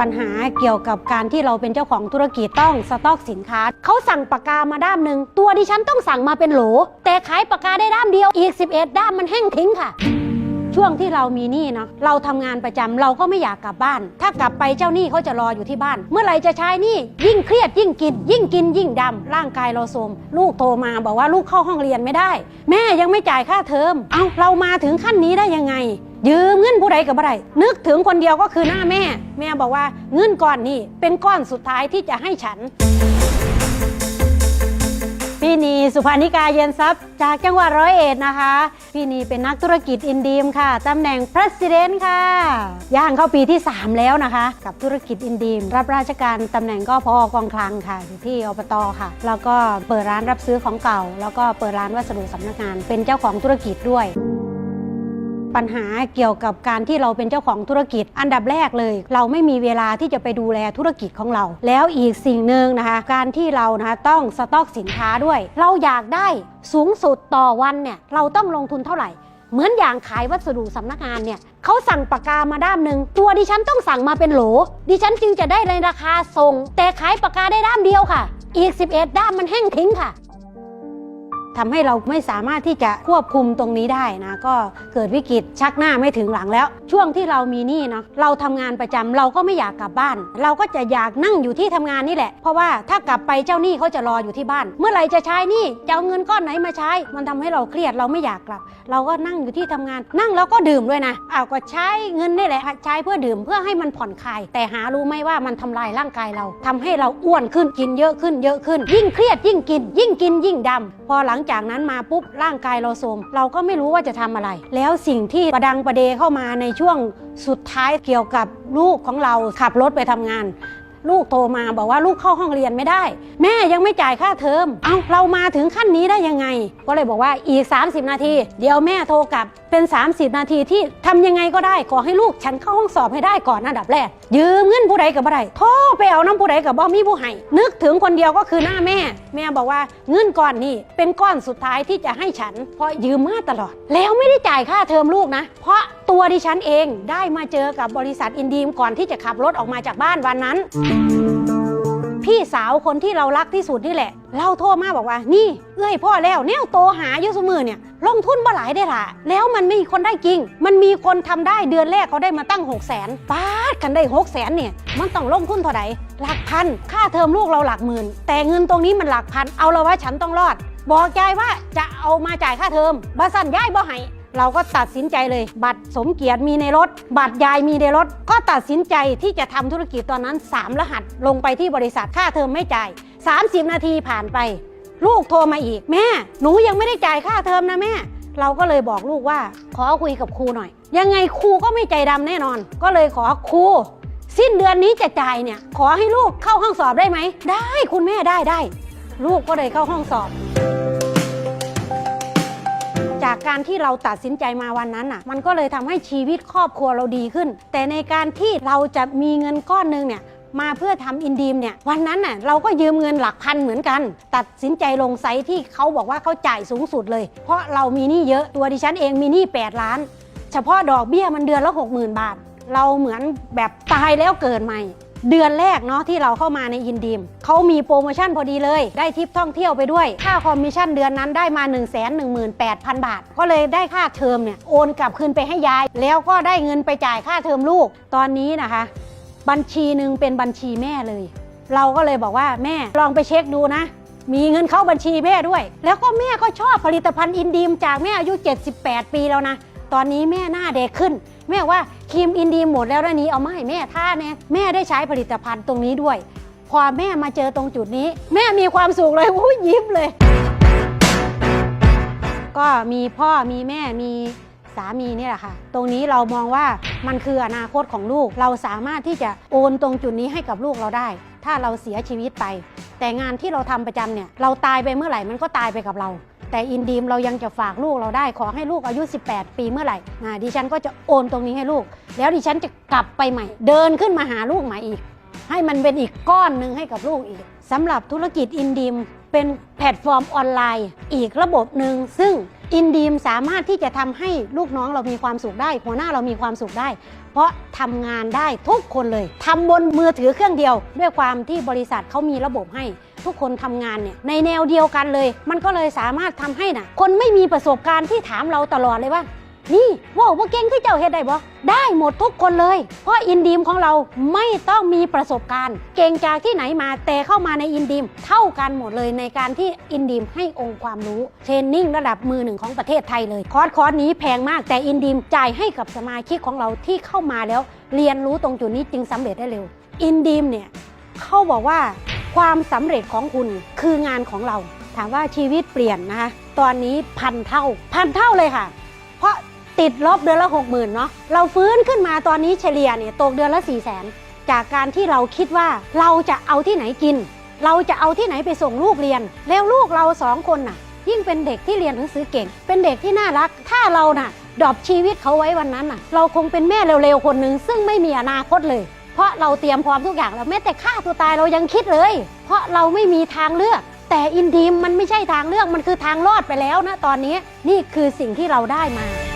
ปัญหาเกี่ยวกับการที่เราเป็นเจ้าของธุรกิจต้องสต็อกสินค้า เขาสั่งปากกามาด้ามหนึ่งตัวดิฉันต้องสั่งมาเป็นโหล แต่ขายปากกาได้ด้ามเดียวอีก 11 ด้ามมันแห้งทิ้งค่ะ ช่วงที่เรามีหนี้เนาะเราทำงานประจำเราก็ไม่อยากกลับบ้าน ถ้ากลับไปเจ้าหนี้เขาจะรออยู่ที่บ้าน เมื่อไหร่จะใช้หนี้ยิ่งเครียดยิ่งกิน ยิ่งกินยิ่งดำร่างกายเราโทรมลูกโทรมาบอกว่าลูกเข้าห้องเรียนไม่ได้ แม่ยังไม่จ่ายค่าเทอมเอ้าเรามาถึงขั้นนี้ได้ยังไง ยืมเงินผู้ใดกับผู้ใดนึกถึงคนเดียวก็คือหน้าแม่ แม่บอกว่าเงินก้อนนี้เป็นก้อนสุดท้ายที่จะให้ฉันพี่นีสุภานิกาเย็นทรัพย์จากจังหวัดร้อยเอ็ดนะคะ พี่นีเป็นนักธุรกิจอินดีมค่ะตำแหน่ง President ค่ะ ย่างเข้าปีที่ 3 แล้วนะคะ กับธุรกิจอินดีม รับราชการตำแหน่งก็พอกองคลังค่ะ อยู่ที่อบตค่ะ แล้วก็เปิดร้านรับซื้อของเก่า แล้วก็เปิดร้านวัสดุสำนักงาน เป็นเจ้าของธุรกิจด้วย ปัญหาเกี่ยวกับการที่เราเป็นเจ้าของธุรกิจ อันดับแรกเลย เราไม่มีเวลาที่จะไปดูแลธุรกิจของเรา แล้วอีกสิ่งหนึ่งนะคะการที่เรานะคะต้องสต็อกสินค้าด้วย เราอยากได้สูงสุดต่อวันเนี่ยเราต้องลงทุนเท่าไหร่เหมือนอย่างขายวัสดุสำนักงานเนี่ยเขาสั่งปากกามาด้ามหนึ่งตัวดิฉันต้องสั่งมาเป็นโหล ดิฉันจึงจะได้ในราคาส่ง แต่ขายปากกาได้ด้ามเดียวค่ะ อีก 11 ด้ามมันแห้งทิ้งค่ะ ทำให้เราไม่สามารถที่จะควบคุมตรงนี้ได้นะ ก็เกิดวิกฤตชักหน้าไม่ถึงหลังแล้ว ช่วงที่เรามีหนี้เนาะเราทำงานประจำเราก็ไม่อยากกลับบ้าน เราก็จะอยากนั่งอยู่ที่ทำงานนี่แหละ เพราะว่าถ้ากลับไปเจ้าหนี้เขาจะรออยู่ที่บ้าน เมื่อไหร่จะใช้หนี้จะเอาเงินก้อนไหนมาใช้ มันทำให้เราเครียดเราไม่อยากกลับ เราก็นั่งอยู่ที่ทำงาน นั่งแล้วก็ดื่มด้วยนะอ้าวก็ใช้เงินนี่แหละใช้เพื่อดื่มเพื่อให้มันผ่อนคลาย แต่หารู้ไหมว่ามันทำลายร่างกายเราทำให้เราอ้วนขึ้นกินเยอะขึ้นเยอะขึ้น ยิ่งเครียดยิ่งกิน ยิ่งกินยิ่งดำพอหลังจากนั้นมาปุ๊บร่างกายเราโทรมเราก็ไม่รู้ว่าจะทำอะไร แล้วสิ่งที่ประดังประเดเข้ามาในช่วงสุดท้ายเกี่ยวกับลูกของเราขับรถไปทำงาน ลูกโทรมาบอกว่าลูกเข้าห้องเรียนไม่ได้ แม่ยังไม่จ่ายค่าเทอม เอ้าเรามาถึงขั้นนี้ได้ยังไง ก็เลยบอกว่าอีก 30 นาที เดี๋ยวแม่โทรกลับเป็น 30 นาทีที่ทำยังไงก็ได้ขอให้ลูกฉันเข้าห้องสอบให้ได้ก่อนอันดับแรก ยืมเงินผู้ใดกับผู้ใดโทรไปเอาน้ำผู้ใดกับบ่มีผู้ให้นึกถึงคนเดียวก็คือหน้าแม่ แม่บอกว่าเงินก้อนนี้เป็นก้อนสุดท้ายที่จะให้ฉัน เพราะยืมมาตลอด แล้วไม่ได้จ่ายค่าเทอมลูกนะ เพราะ ตัวดิฉันเองได้มาเจอกับบริษัทอินดีมก่อนที่จะขับรถออกมาจากบ้านวันนั้น พี่สาวคนที่เรารักที่สุดนี่แหละเราโทรมาบอกว่า นี่ เอ้ยพ่อแล้วแนวโตหาอยู่เสมอเนี่ย ลงทุนบ่หลายได้ล่ะ แล้วมันไม่มีคนได้จริง มันมีคนทำได้เดือนแรกเขาได้มาตั้ง6 0 0 0 0นป้าดกันได้6 0 0 0 0นเนี่ย มันต้องลงทุนเท่าไหร่หลักพัน ค่าเทอมลูกเราหลักหมื่น แต่เงินตรงนี้มันหลักพัน เอาละว่าฉันต้องรอด บอกยายว่าจะเอามาจ่ายค่าเทอมบาสันยายบ่ให้ เราก็ตัดสินใจเลย บัตรสมเกียรติมีในรถ บัตรยายมีในรถ ก็ตัดสินใจที่จะทำธุรกิจตอนนั้น 3 รหัสลงไปที่บริษัทค่าเทอมไม่จ่าย 30 นาทีผ่านไป ลูกโทรมาอีกแม่ หนูยังไม่ได้จ่ายค่าเทอมนะแม่ เราก็เลยบอกลูกว่า ขอคุยกับครูหน่อย ยังไงครูก็ไม่ใจดำแน่นอน ก็เลยขอครูสิ้นเดือนนี้จะจ่ายเนี่ย ขอให้ลูกเข้าห้องสอบได้ไหม ได้คุณแม่ได้ได้ ลูกก็เลยเข้าห้องสอบ จากการที่เราตัดสินใจมาวันนั้นอะมันก็เลยทำให้ชีวิตครอบครัวเราดีขึ้น แต่ในการที่เราจะมีเงินก้อนหนึงเนี่ยมาเพื่อทำอินดีมเนี่ยวันนั้นน่ะเราก็ยืมเงินหลักพันเหมือนกัน ตัดสินใจลงไซต์ที่เขาบอกว่าเขาจ่ายสูงสุดเลย เพราะเรามีหนี้เยอะตัวดิฉันเองมีหนี้8ล้าน เฉพาะดอกเบี้ยมันเดือนละ 60,000 บาท เราเหมือนแบบตายแล้วเกิดใหม่ เดือนแรกเนาะที่เราเข้ามาในอินดีมเขามีโปรโมชั่นพอดีเลย ได้ทิปท่องเที่ยวไปด้วย ค่าคอมมิชชั่นเดือนนั้นได้มา 1 1 8 0 0 0 บาท ก็เลยได้ค่าเทอมเนี่ยโอนกลับคืนไปให้ยาย แล้วก็ได้เงินไปจ่ายค่าเทอมลูกตอนนี้นะคะ บัญชีหนึ่งเป็นบัญชีแม่เลย เราก็เลยบอกว่าแม่ลองไปเช็คดูนะมีเงินเข้าบัญชีแม่ด้วย แล้วก็แม่ก็ชอบผลิตภัณฑ์อินดีมจากแม่อายุ 78 ปีแล้วนะ ตอนนี้แม่หน้าเด็กขึ้น แม่ว่าครีมอินดีมหมดแล้วนะนี้เอามาให้แม่ท่าเนี่ยแม่ได้ใช้ผลิตภัณฑ์ตรงนี้ด้วย พอแม่มาเจอตรงจุดนี้ แม่มีความสุขเลยอุ้ยยิ้มเลย ก็มีพ่อมีแม่มีสามีนี่แหละค่ะ ตรงนี้เรามองว่ามันคืออนาคตของลูก เราสามารถที่จะโอนตรงจุดนี้ให้กับลูกเราได้ ถ้าเราเสียชีวิตไป แต่งานที่เราทำประจำเนี่ย เราตายไปเมื่อไหร่มันก็ตายไปกับเรา แต่อินดีมเรายังจะฝากลูกเราได้ขอให้ลูกอายุ 18 ปีเมื่อไหร่ดิฉันก็จะโอนตรงนี้ให้ลูก แล้วดิฉันจะกลับไปใหม่ เดินขึ้นมาหาลูกใหม่อีก ให้มันเป็นอีกก้อนหนึ่งให้กับลูกอีกสำหรับธุรกิจอินดีม เป็นแพลตฟอร์มออนไลน์อีกระบบหนึ่งซึ่งอินดีมสามารถที่จะทำให้ลูกน้องเรามีความสุขได้ หัวหน้าเรามีความสุขได้ เพราะทำงานได้ทุกคนเลยทำบนมือถือเครื่องเดียว ด้วยความที่บริษัทเขามีระบบให้ทุกคนทำงานเนี่ยในแนวเดียวกันเลย มันก็เลยสามารถทำให้น่ะคนไม่มีประสบการณ์ที่ถามเราตลอดเลยว่า นี่ว่าวว่าเก่งที่เจ้าเฮ็ดได้บ่ได้หมดทุกคนเลย เพราะอินดีมของเราไม่ต้องมีประสบการณ์ เก่งจากที่ไหนมาแต่เข้ามาในอินดีม เท่ากันหมดเลยในการที่อินดีมให้องค์ความรู้ เทรนนิ่งระดับมือหนึ่งของประเทศไทยเลยคอร์สคอร์สนี้แพงมากแต่อินดีมจ่ายให้กับสมาชิกของเราที่เข้ามาแล้ว เรียนรู้ตรงจุดนี้จึงสำเร็จได้เร็ว อินดีมเนี่ยเขาบอกว่าความสำเร็จของคุณคืองานของเรา ถามว่าชีวิตเปลี่ยนนะคะตอนนี้พันเท่า พันเท่าเลยค่ะ ติดลบเดือนละหกหมื่นเนาะเราฟื้นขึ้นมาตอนนี้เฉลี่ยเนี่ยตกเดือนละ4ี่แสนจากการที่เราคิดว่าเราจะเอาที่ไหนกิน เราจะเอาที่ไหนไปส่งลูกเรียน แล้วลูกเราสองคนน่ะ ยิ่งเป็นเด็กที่เรียนหนังสือเก่ง เป็นเด็กที่น่ารัก ถ้าเราน่ะดรอปชีวิตเขาไว้วันนั้นน่ะ เราคงเป็นแม่เร็วๆคนหนึ่งซึ่งไม่มีอนาคตเลย เพราะเราเตรียมพร้อมทุกอย่างแล้วแม้แต่ฆ่าตัวตายเรายังคิดเลย เพราะเราไม่มีทางเลือก แต่อินดีมมันไม่ใช่ทางเลือกมันคือทางรอดไปแล้วนะตอนนี้นี่คือสิ่งที่เราได้มา